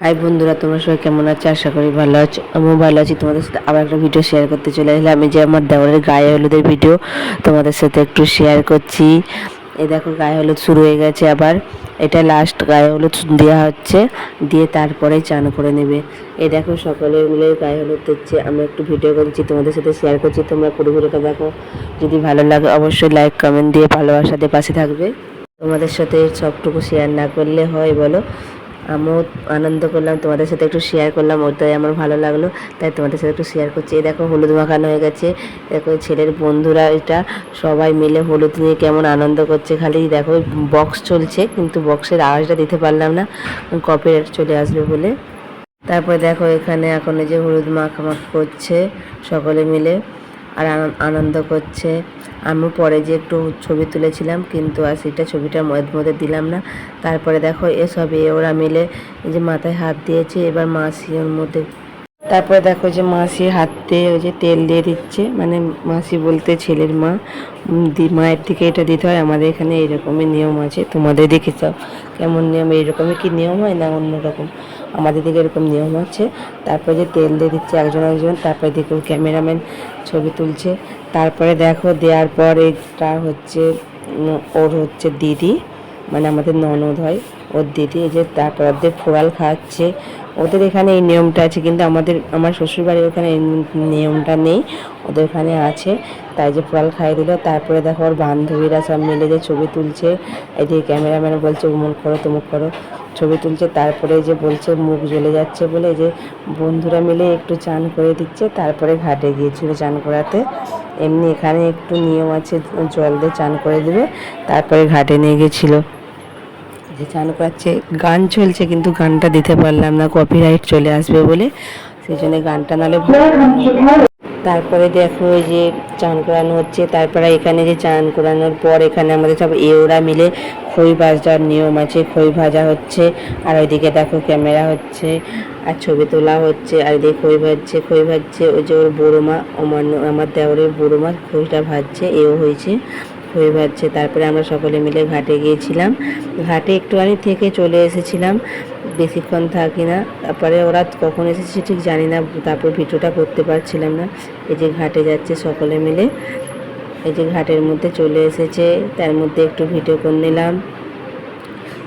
High বন্ধুরা, তোমরা সবাই কেমন আছো? আশা করি ভালো আছো। আমিও ভালো আছি। তোমাদের সাথে আবার একটা ভিডিও শেয়ার করতে চলে এলাম। আমি যে আমার দেওয়ালের গায়ে হলুদের ভিডিও তোমাদের সাথে একটু শেয়ার করছি। এই দেখো, গায়ে হলুদ শুরু হয়ে গেছে আবার। এটা লাস্ট গায়ে হলুদ দেওয়া হচ্ছে। দিয়ে তারপরে চান করে নেবে। এই দেখো সকলের মিলে গায়ে হলুদ দিচ্ছে। আমি একটু ভিডিও করছি, তোমাদের সাথে শেয়ার করছি। তোমরা পুরো ভিডিওটা দেখো। যদি ভালো লাগে, অবশ্যই লাইক কমেন্ট দিয়ে ভালোবাসাতে পাশে থাকবে। তোমাদের সাথে সবটুকু শেয়ার না করলে হয়, বলো। আমিও আনন্দ করলাম, তোমাদের সাথে একটু শেয়ার করলাম, ওটাই আমার ভালো লাগল। তাই তোমাদের সাথে একটু শেয়ার করছি। এই দেখো, হলুদ মাখানো হয়ে গেছে। দেখো ছেলের বন্ধুরা এটা, সবাই মিলে হলুদ নিয়ে কেমন আনন্দ করছে। খালি দেখো বক্স চলছে, কিন্তু বক্সের আওয়াজটা দিতে পারলাম না। কপিরাইট চলে আসবে বলে। তারপরে দেখো, এখানে এখন এই যে হলুদ মাখামাখি করছে সকলে মিলে। আর আন- আনন্দ করছে। আমি পরে যে একটু ছবি তুলেছিলাম, কিন্তু আর সেটা ছবিটা মধ্যে মধ্যে দিলাম না। তারপরে দেখো এসব এ ওরা মিলে যে মাথায় হাত দিয়েছে, এবার মাসি ওর মধ্যে তারপরে দেখো যে মাসি হাতে ওই যে তেল দিয়ে দিচ্ছে মানে মাসি বলতে ছেলের মা মায়ের দিকে এটা দিতে হয়, আমাদের এখানে এইরকমই নিয়ম আছে, তোমাদের দেখে সব কেমন নিয়ম, এইরকমই কি নিয়ম হয় না অন্যরকম? আমাদের দিকে এরকম নিয়ম আছে। তারপরে যে তেল দিয়ে দিচ্ছে একজন একজন তারপরে দেখো ক্যামেরাম্যান ছবি তুলছে। তারপরে দেখো দেওয়ার পর এটা হচ্ছে ওর হচ্ছে দিদি মানে আমাদের ননদ হয়, ওর দিদি এই যে তারপর ওদের ফোড়াল খাওয়াচ্ছে ওদের এখানে এই নিয়মটা আছে, কিন্তু আমাদের, আমার শ্বশুরবাড়ির ওখানে এই নিয়মটা নেই। ওদের ওখানে আছে। তাই যে ফল খাইয়ে দিল, তারপরে দেখো ওর বান্ধবীরা সব মিলে যে ছবি তুলছে। এদিকে ক্যামেরাম্যান বলছে মুখ করো, তুমুক করো। ছবি তুলছে, তারপরে যে বলছে, মুখ জ্বলে যাচ্ছে বলে। যে বন্ধুরা মিলে একটু চান করে দিচ্ছে, তারপরে ঘাটে গিয়েছিল চান করাতে। এমনি এখানে একটু নিয়ম আছে, জল দিয়ে চান করে দেবে, তারপরে ঘাটে নিয়ে গেছিল যে চান করাচ্ছে গান চলছে কিন্তু গানটা দিতে পারলাম না কপিরাইট চলে আসবে বলে। সেই জন্য গানটা নাহলে তারপরে দেখো ওই যে চান করানো হচ্ছে, তারপরে এখানে যে চান করানোর পর এখানে আমাদের সব এওরা মিলে খই ভাজার নিয়ম আছে, খই ভাজা হচ্ছে, আর ওইদিকে দেখো ক্যামেরা হচ্ছে, আর ছবি তোলা হচ্ছে, আর এদিকে খই ভাজছে খই ভাজছে, ওই যে ওর বড়ো মা আমার আমার দেওরের বড়ো মা খইটা ভাজছে, এও হয়েছে। খই ভাজছে তারপরে আমরা সকলে মিলে ঘাটে গিয়েছিলাম। ঘাটে একটুখানি থেকে চলে এসেছিলাম। বেশিক্ষণ থাকি না। তারপরে ওরা কখন এসেছে ঠিক জানি না। তারপর ভিডিওটা করতে পারছিলাম না। এই যে ঘাটে যাচ্ছে সকলে মিলে। এই যে ঘাটের মধ্যে চলে এসেছে। তার মধ্যে একটু ভিডিও করে নিলাম।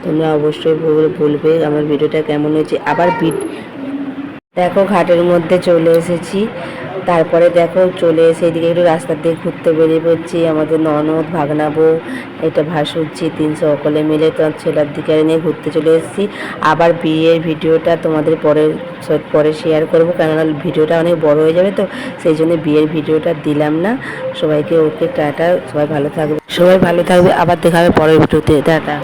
তোমরা অবশ্যই বল- বলবে আমার ভিডিওটা কেমন হয়েছে। আবার দেখো, ঘাটের মধ্যে চলে এসেছি। তারপরে দেখো চলে এসে এদিকে একটু রাস্তার দিকে ঘুরতে বেরিয়ে পড়ছি, আমাদের ননদ ভাগনাবো এটা ভাসুচ্ছি তিনশো সকলে মিলে তো ছেলের দিকে নিয়ে ঘুরতে চলে এসেছি। আবার বিয়ের ভিডিওটা তোমাদের পরে পরে শেয়ার করব, কেননা ভিডিওটা অনেক বড় হয়ে যাবে তো, সেই জন্য বিয়ের ভিডিওটা দিলাম না। সবাইকে ওকে টাটা, সবাই ভালো থাকবে। সবাই ভালো থাকবে, আবার দেখা হবে পরের ভিডিওতে, টাটা।